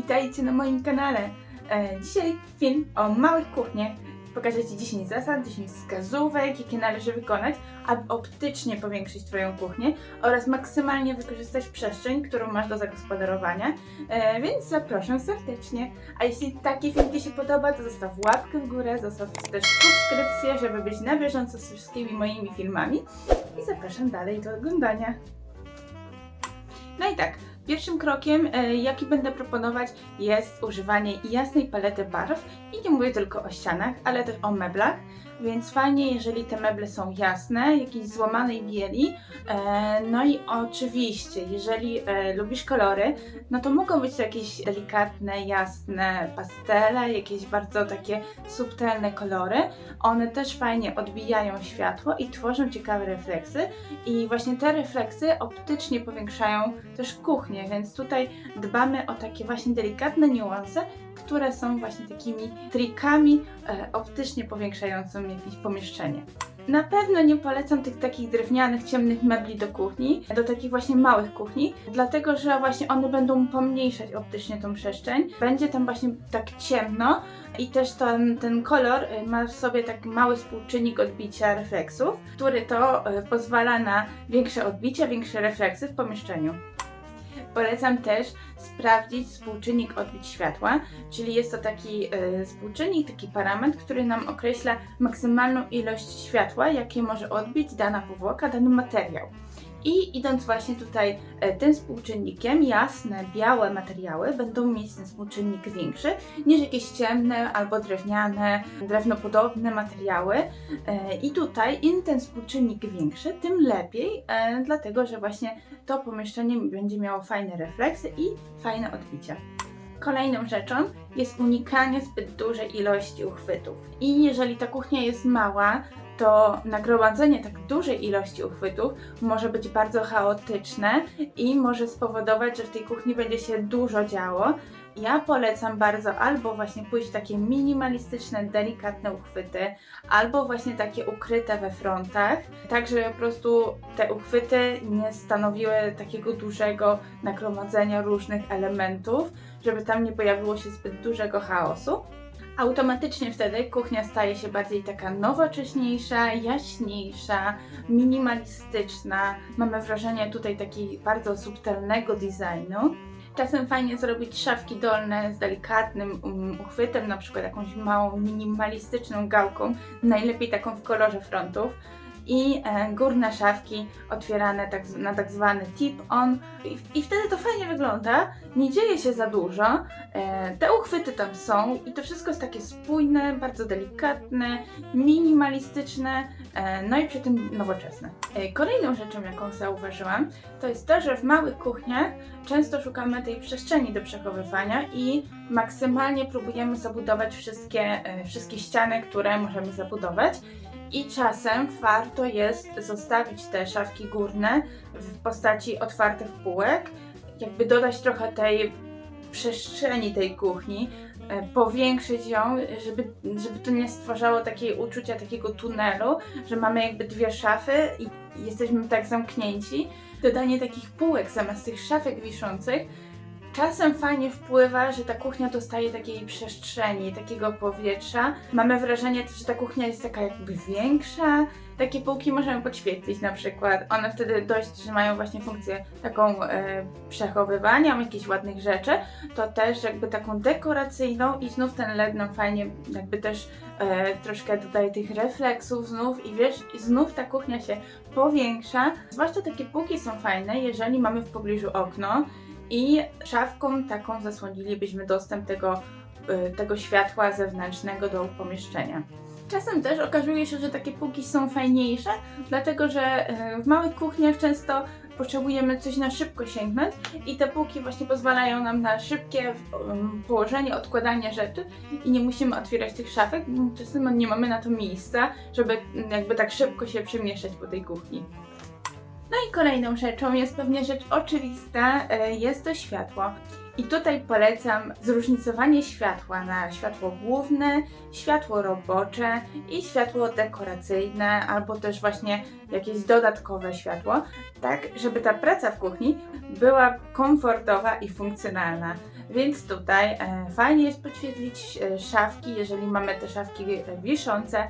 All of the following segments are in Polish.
Witajcie na moim kanale. E, dzisiaj film o małych kuchniach. Pokażę Ci 10 zasad, 10 wskazówek, jakie należy wykonać, aby optycznie powiększyć Twoją kuchnię oraz maksymalnie wykorzystać przestrzeń, którą masz do zagospodarowania. E, więc zapraszam serdecznie. A jeśli taki film Ci się podoba, to zostaw łapkę w górę, zostaw też subskrypcję, żeby być na bieżąco z wszystkimi moimi filmami. I zapraszam dalej do oglądania. No i tak, pierwszym krokiem, e, jaki będę proponować, jest używanie jasnej palety barw. I nie mówię tylko o ścianach, ale też o meblach. Więc fajnie, jeżeli te meble są jasne, jakiejś złamanej bieli. E, No i oczywiście, jeżeli e, lubisz kolory, no to mogą być to jakieś delikatne, jasne pastele, jakieś bardzo takie subtelne kolory. One też fajnie odbijają światło i tworzą ciekawe refleksy. I właśnie te refleksy optycznie powiększają też kuchnię, więc tutaj dbamy o takie właśnie delikatne niuanse, które są właśnie takimi trikami e, optycznie powiększającymi jakieś pomieszczenie. Na pewno nie polecam tych takich drewnianych, ciemnych mebli do kuchni, do takich właśnie małych kuchni, dlatego że właśnie one będą pomniejszać optycznie tą przestrzeń. Będzie tam właśnie tak ciemno i też ten, ten kolor y, ma w sobie taki mały współczynnik odbicia refleksów, który to y, pozwala na większe odbicia, większe refleksy w pomieszczeniu. Polecam też sprawdzić współczynnik odbić światła, czyli jest to taki y, współczynnik, taki parametr, który nam określa maksymalną ilość światła, jakie może odbić dana powłoka, dany materiał. I idąc właśnie tutaj e, tym współczynnikiem, jasne, białe materiały będą mieć ten współczynnik większy niż jakieś ciemne albo drewniane, drewnopodobne materiały. E, I tutaj im ten współczynnik większy, tym lepiej, e, dlatego że właśnie to pomieszczenie będzie miało fajne refleksy i fajne odbicia. Kolejną rzeczą jest unikanie zbyt dużej ilości uchwytów. I jeżeli ta kuchnia jest mała, to nagromadzenie tak dużej ilości uchwytów może być bardzo chaotyczne i może spowodować, że w tej kuchni będzie się dużo działo. Ja polecam bardzo albo właśnie pójść w takie minimalistyczne, delikatne uchwyty, albo właśnie takie ukryte we frontach, tak żeby po prostu te uchwyty nie stanowiły takiego dużego nagromadzenia różnych elementów, żeby tam nie pojawiło się zbyt dużego chaosu. Automatycznie wtedy kuchnia staje się bardziej taka nowocześniejsza, jaśniejsza, minimalistyczna. Mamy wrażenie tutaj takiego bardzo subtelnego designu. Czasem fajnie zrobić szafki dolne z delikatnym um, uchwytem, na przykład jakąś małą minimalistyczną gałką, najlepiej taką w kolorze frontów. I e, górne szafki otwierane tak, na tak zwany tip-on. I, I wtedy to fajnie wygląda, nie dzieje się za dużo. E, te uchwyty tam są i to wszystko jest takie spójne, bardzo delikatne, minimalistyczne, e, no i przy tym nowoczesne. Kolejną rzeczą, jaką zauważyłam, to jest to, że w małych kuchniach często szukamy tej przestrzeni do przechowywania i maksymalnie próbujemy zabudować wszystkie, e, wszystkie ściany, które możemy zabudować. I czasem warto jest zostawić te szafki górne w postaci otwartych półek, jakby dodać trochę tej przestrzeni tej kuchni, e, powiększyć ją, żeby, żeby to nie stwarzało takiej uczucia takiego tunelu, że mamy jakby dwie szafy i jesteśmy tak zamknięci. Dodanie takich półek zamiast tych szafek wiszących czasem fajnie wpływa, że ta kuchnia dostaje takiej przestrzeni, takiego powietrza. Mamy wrażenie, że ta kuchnia jest taka jakby większa. Takie półki możemy podświetlić na przykład. One wtedy dość, że mają właśnie funkcję taką e, przechowywania jakichś ładnych rzeczy, to też jakby taką dekoracyjną i znów ten LED nam fajnie jakby też e, troszkę dodaje tych refleksów znów i wiesz, i znów ta kuchnia się powiększa. Zwłaszcza takie półki są fajne, jeżeli mamy w pobliżu okno i szafką taką zasłonilibyśmy dostęp tego, y, tego światła zewnętrznego do pomieszczenia. Czasem też okazuje się, że takie półki są fajniejsze, dlatego że y, w małych kuchniach często potrzebujemy coś na szybko sięgnąć i te półki właśnie pozwalają nam na szybkie położenie, odkładanie rzeczy i nie musimy otwierać tych szafek, bo czasem nie mamy na to miejsca, żeby mm, jakby tak szybko się przemieszczać po tej kuchni. No i kolejną rzeczą jest pewnie rzecz oczywista, e, jest to światło. I tutaj polecam zróżnicowanie światła na światło główne, światło robocze i światło dekoracyjne, albo też właśnie jakieś dodatkowe światło, tak żeby ta praca w kuchni była komfortowa i funkcjonalna. Więc tutaj e, fajnie jest podświetlić e, szafki, jeżeli mamy te szafki wiszące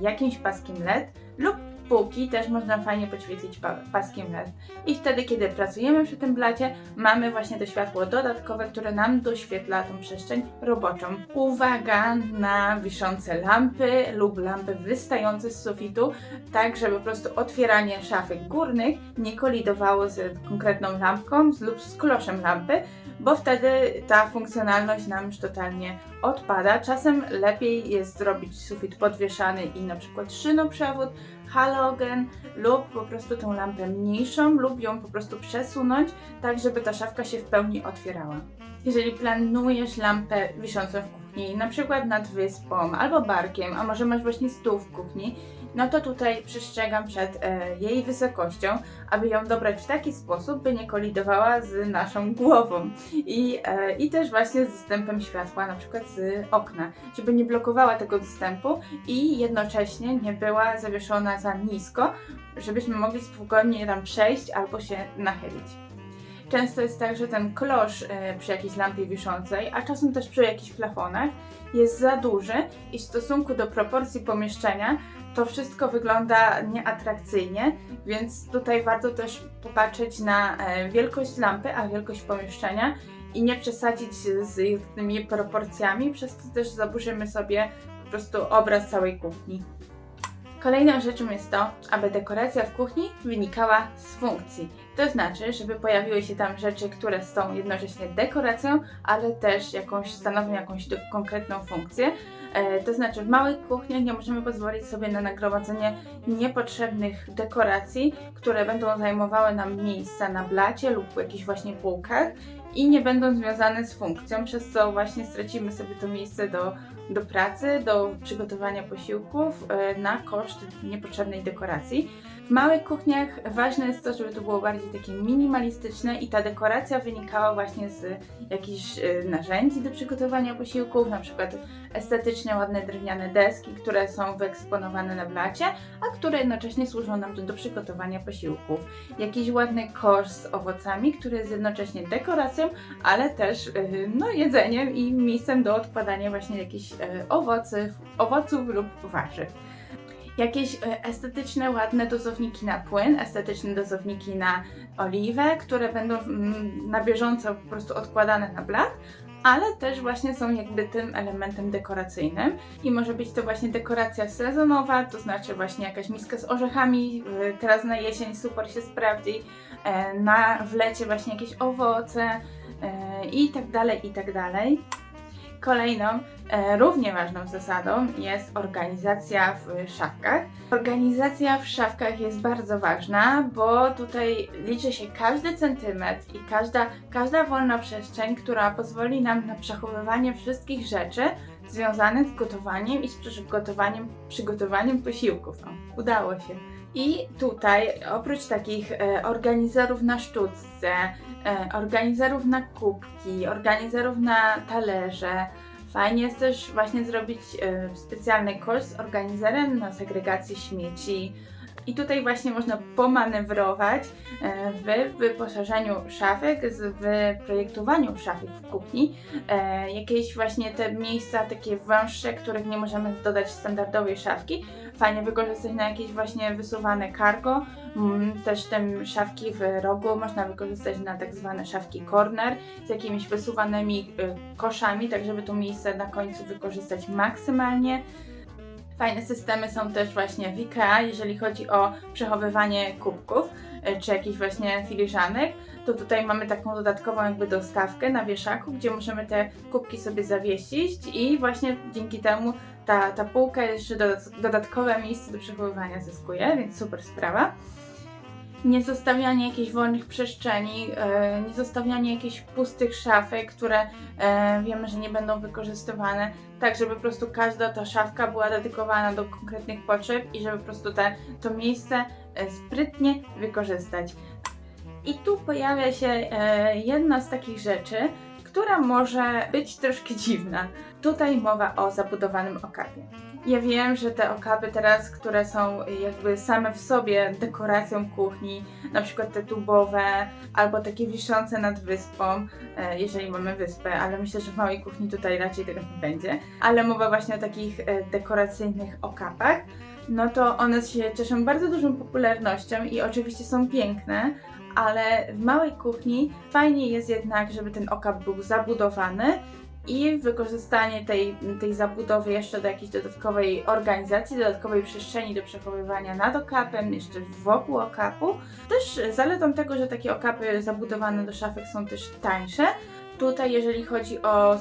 jakimś paskiem LED lub półki też można fajnie podświetlić pa- paskiem LED. I wtedy, kiedy pracujemy przy tym blacie, mamy właśnie to światło dodatkowe, które nam doświetla tą przestrzeń roboczą. Uwaga na wiszące lampy lub lampy wystające z sufitu, tak żeby po prostu otwieranie szafek górnych nie kolidowało z konkretną lampką lub z kloszem lampy, bo wtedy ta funkcjonalność nam już totalnie odpada. Czasem lepiej jest zrobić sufit podwieszany i na przykład szynoprzewód, halogen lub po prostu tą lampę mniejszą lub ją po prostu przesunąć, tak żeby ta szafka się w pełni otwierała. Jeżeli planujesz lampę wiszącą w kuchni, na przykład nad wyspą albo barkiem, a może masz właśnie stół w kuchni, no to tutaj przestrzegam przed e, jej wysokością, aby ją dobrać w taki sposób, by nie kolidowała z naszą głową i, e, i też właśnie z dostępem światła, na przykład z okna, żeby nie blokowała tego dostępu i jednocześnie nie była zawieszona za nisko, żebyśmy mogli spokojnie tam przejść albo się nachylić. Często jest tak, że ten klosz e, przy jakiejś lampie wiszącej, a czasem też przy jakichś plafonach, jest za duży i w stosunku do proporcji pomieszczenia to wszystko wygląda nieatrakcyjnie, więc tutaj warto też popatrzeć na e, wielkość lampy, a wielkość pomieszczenia i nie przesadzić z tymi proporcjami, przez to też zaburzymy sobie po prostu obraz całej kuchni. Kolejną rzeczą jest to, aby dekoracja w kuchni wynikała z funkcji. To znaczy, żeby pojawiły się tam rzeczy, które są jednocześnie dekoracją, ale też jakąś, stanowią jakąś konkretną funkcję. E, to znaczy, w małych kuchniach nie możemy pozwolić sobie na nagromadzenie niepotrzebnych dekoracji, które będą zajmowały nam miejsca na blacie lub jakichś właśnie półkach i nie będą związane z funkcją, przez co właśnie stracimy sobie to miejsce do, do pracy, do przygotowania posiłków e, na koszt niepotrzebnej dekoracji. W małych kuchniach ważne jest to, żeby to było bardziej takie minimalistyczne i ta dekoracja wynikała właśnie z jakichś e, narzędzi do przygotowania posiłków, na przykład estetycznie ładne drewniane deski, które są wyeksponowane na blacie, a które jednocześnie służą nam do, przygotowania posiłków. Jakiś ładny kosz z owocami, który jest jednocześnie dekoracją, ale też e, no, jedzeniem i miejscem do odkładania właśnie jakichś e, owoców, owoców lub warzyw jakieś e, estetyczne, ładne dozowniki na płyn, estetyczne dozowniki na oliwę, które będą mm, na bieżąco po prostu odkładane na blat, ale też właśnie są jakby tym elementem dekoracyjnym i może być to właśnie dekoracja sezonowa, to znaczy właśnie jakaś miska z orzechami, y, teraz na jesień super się sprawdzi, e, na w lecie właśnie jakieś owoce e, i tak dalej, i tak dalej. Kolejną, e, równie ważną zasadą jest organizacja w szafkach. Organizacja w szafkach jest bardzo ważna, bo tutaj liczy się każdy centymetr i każda, każda wolna przestrzeń, która pozwoli nam na przechowywanie wszystkich rzeczy związanych z gotowaniem i z przygotowaniem, przygotowaniem posiłków. O, udało się. I tutaj oprócz takich e, organizerów na sztuczce, e, organizerów na kubki, organizerów na talerze, Fajnie jest też właśnie zrobić e, specjalny z organizerem na segregację śmieci. I tutaj właśnie można pomanewrować e, w wyposażeniu szafek, w projektowaniu szafek w kuchni. E, jakieś właśnie te miejsca takie węższe, których nie możemy dodać standardowej szafki. Fajnie wykorzystać na jakieś właśnie wysuwane cargo. Mm, Też te szafki w rogu można wykorzystać na tak zwane szafki corner z jakimiś wysuwanymi y, koszami, tak żeby to miejsce na końcu wykorzystać maksymalnie. Fajne systemy są też właśnie w IKEA, jeżeli chodzi o przechowywanie kubków y, czy jakichś właśnie filiżanek, to tutaj mamy taką dodatkową jakby dostawkę na wieszaku, gdzie możemy te kubki sobie zawiesić i właśnie dzięki temu ta, ta półka jeszcze dodat- dodatkowe miejsce do przechowywania zyskuje, więc super sprawa nie zostawianie jakichś wolnych przestrzeni, e, nie zostawianie jakichś pustych szafek, które e, wiemy, że nie będą wykorzystywane, tak żeby po prostu każda ta szafka była dedykowana do konkretnych potrzeb i żeby po prostu te, to miejsce e, sprytnie wykorzystać. I tu pojawia się jedna z takich rzeczy, która może być troszkę dziwna. Tutaj mowa o zabudowanym okapie. Ja wiem, że te okapy teraz, które są jakby same w sobie dekoracją kuchni, na przykład te tubowe albo takie wiszące nad wyspą, e, jeżeli mamy wyspę, ale myślę, że w małej kuchni tutaj raczej tego nie będzie. Ale mowa właśnie o takich e, dekoracyjnych okapach, no to one się cieszą bardzo dużą popularnością i oczywiście są piękne, ale w małej kuchni fajnie jest jednak, żeby ten okap był zabudowany i wykorzystanie tej, tej zabudowy jeszcze do jakiejś dodatkowej organizacji, dodatkowej przestrzeni do przechowywania nad okapem, jeszcze wokół okapu. Też zaletą tego, że takie okapy zabudowane do szafek są też tańsze. Tutaj, jeżeli chodzi o,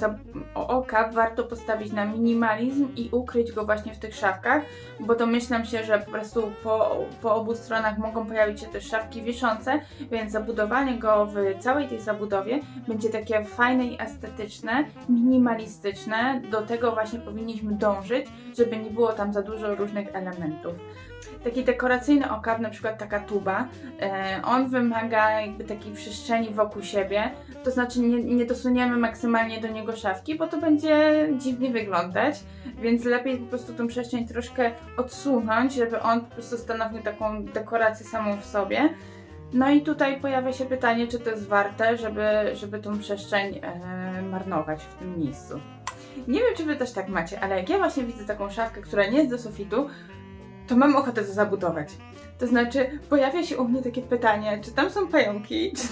o okap, warto postawić na minimalizm i ukryć go właśnie w tych szafkach, bo domyślam się, że po prostu po, po obu stronach mogą pojawić się też szafki wiszące, więc zabudowanie go w całej tej zabudowie będzie takie fajne i estetyczne, minimalistyczne. Do tego właśnie powinniśmy dążyć, żeby nie było tam za dużo różnych elementów. Taki dekoracyjny okap, na przykład taka tuba, e, on wymaga jakby takiej przestrzeni wokół siebie, to znaczy nie, nie dosuniemy maksymalnie do niego szafki, bo to będzie dziwnie wyglądać, więc lepiej po prostu tą przestrzeń troszkę odsunąć, żeby on po prostu stanowił taką dekorację samą w sobie. No i tutaj pojawia się pytanie, czy to jest warte, żeby, żeby tą przestrzeń e, marnować w tym miejscu. Nie wiem, czy wy też tak macie, ale jak ja właśnie widzę taką szafkę, która nie jest do sufitu, to mam ochotę to zabudować. To znaczy, pojawia się u mnie takie pytanie, czy tam są pająki, czy,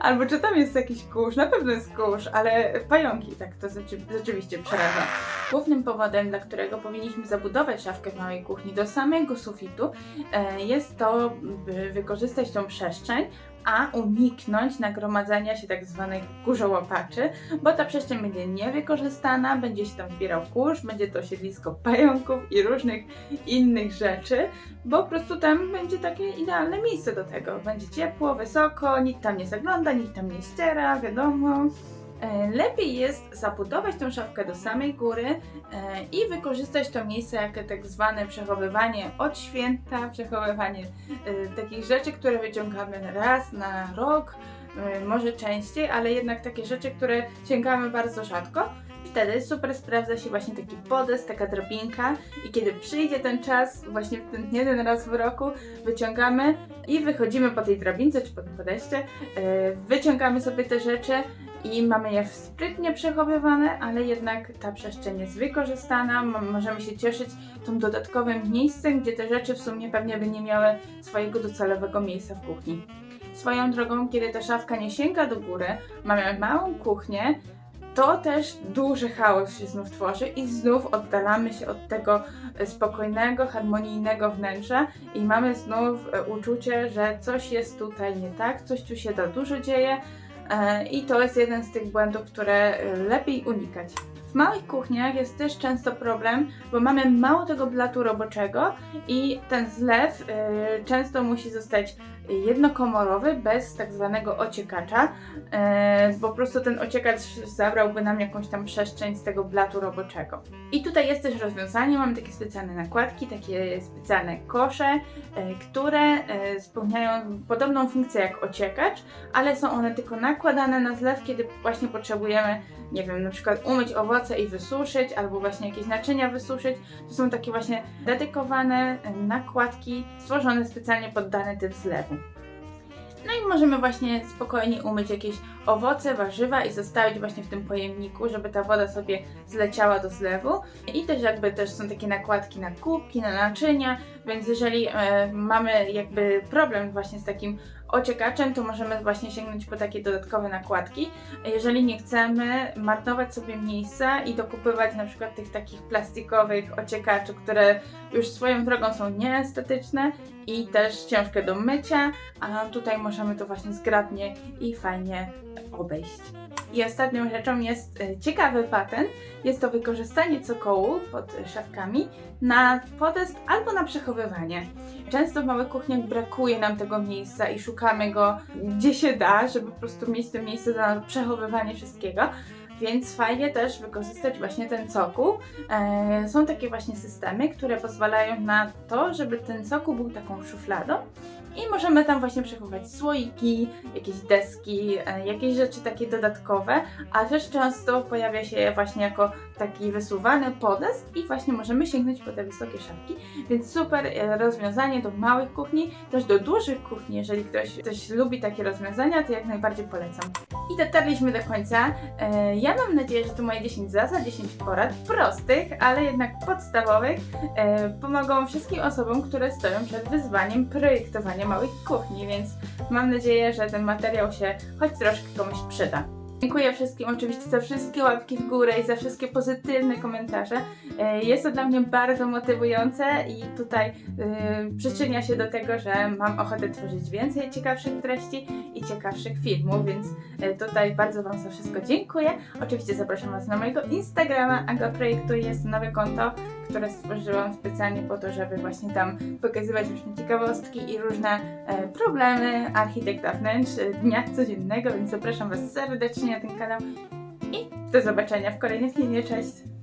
albo czy tam jest jakiś kurz, na pewno jest kurz, ale pająki, tak to rzeczy, rzeczywiście przeraża. Głównym powodem, dla którego powinniśmy zabudować szafkę w małej kuchni do samego sufitu, e, jest to, by wykorzystać tą przestrzeń, a uniknąć nagromadzenia się tak zwanych kurzołapaczy, bo ta przestrzeń będzie niewykorzystana, będzie się tam zbierał kurz, będzie to siedlisko pająków i różnych innych rzeczy, bo po prostu tam będzie takie idealne miejsce do tego. Będzie ciepło, wysoko, nikt tam nie zagląda, nikt tam nie ściera, wiadomo. E, Lepiej jest zabudować tą szafkę do samej góry e, i wykorzystać to miejsce jako tak zwane przechowywanie od święta, przechowywanie e, takich rzeczy, które wyciągamy raz na rok, może częściej, ale jednak takie rzeczy, które sięgamy bardzo rzadko. Wtedy super sprawdza się właśnie taki podest, taka drabinka i kiedy przyjdzie ten czas, właśnie w ten jeden raz w roku, wyciągamy i wychodzimy po tej drabince czy po tym podeście, wyciągamy sobie te rzeczy i mamy je sprytnie przechowywane, ale jednak ta przestrzeń jest wykorzystana, możemy się cieszyć tym dodatkowym miejscem, gdzie te rzeczy w sumie pewnie by nie miały swojego docelowego miejsca w kuchni. Swoją drogą, kiedy ta szafka nie sięga do góry, mamy małą kuchnię, to też duży chaos się znów tworzy i znów oddalamy się od tego e, spokojnego, harmonijnego wnętrza i mamy znów e, uczucie, że coś jest tutaj nie tak, coś tu się za dużo dzieje i to jest jeden z tych błędów, które e, lepiej unikać. W małych kuchniach jest też często problem, bo mamy mało tego blatu roboczego i ten zlew e, często musi zostać jednokomorowy, bez tak zwanego ociekacza, e, bo po prostu ten ociekacz zabrałby nam jakąś tam przestrzeń z tego blatu roboczego. I tutaj jest też rozwiązanie, mamy takie specjalne nakładki, takie specjalne kosze, e, które e, spełniają podobną funkcję jak ociekacz, ale są one tylko nakładane na zlew, kiedy właśnie potrzebujemy, nie wiem, na przykład umyć owoce i wysuszyć, albo właśnie jakieś naczynia wysuszyć. To są takie właśnie dedykowane e, nakładki, stworzone specjalnie pod dany typ zlewu. No i możemy właśnie spokojnie umyć jakieś owoce, warzywa i zostawić właśnie w tym pojemniku, żeby ta woda sobie zleciała do zlewu. I też jakby też są takie nakładki na kubki, na naczynia, więc jeżeli e, mamy jakby problem właśnie z takim ociekaczem, to możemy właśnie sięgnąć po takie dodatkowe nakładki. Jeżeli nie chcemy marnować sobie miejsca i dokupywać na przykład tych takich plastikowych ociekaczy, które już swoją drogą są nieestetyczne i też ciężkie do mycia, a tutaj możemy to właśnie zgrabnie i fajnie obejść. I ostatnią rzeczą jest e, ciekawy patent. Jest to wykorzystanie cokołu pod szafkami na podest albo na przechowywanie. Często w małych kuchniach brakuje nam tego miejsca i szukamy go gdzie się da, żeby po prostu mieć to miejsce na przechowywanie wszystkiego. Więc fajnie też wykorzystać właśnie ten cokół. E, są takie właśnie systemy, które pozwalają na to, żeby ten cokół był taką szufladą i możemy tam właśnie przechowywać słoiki, jakieś deski, e, jakieś rzeczy takie dodatkowe, a też często pojawia się właśnie jako taki wysuwany podest i właśnie możemy sięgnąć po te wysokie szafki, więc super e, rozwiązanie do małych kuchni, też do dużych kuchni, jeżeli ktoś, ktoś lubi takie rozwiązania, to jak najbardziej polecam. I dotarliśmy do końca. E, Ja mam nadzieję, że to moje 10 zasad, 10 porad prostych, ale jednak podstawowych pomogą wszystkim osobom, które stoją przed wyzwaniem projektowania małych kuchni, więc mam nadzieję, że ten materiał się choć troszkę komuś przyda. Dziękuję wszystkim oczywiście za wszystkie łapki w górę i za wszystkie pozytywne komentarze. E, Jest to dla mnie bardzo motywujące i tutaj y, przyczynia się do tego, że mam ochotę tworzyć więcej ciekawszych treści i ciekawszych filmów, więc e, tutaj bardzo Wam za wszystko dziękuję. Oczywiście zapraszam Was na mojego Instagrama Aga Projektuje, jest nowe konto, które stworzyłam specjalnie po to, żeby właśnie tam pokazywać różne ciekawostki i różne e, problemy architekta wnętrz dnia codziennego, więc zapraszam Was serdecznie na ten kanał i do zobaczenia w kolejnym filmie. Cześć!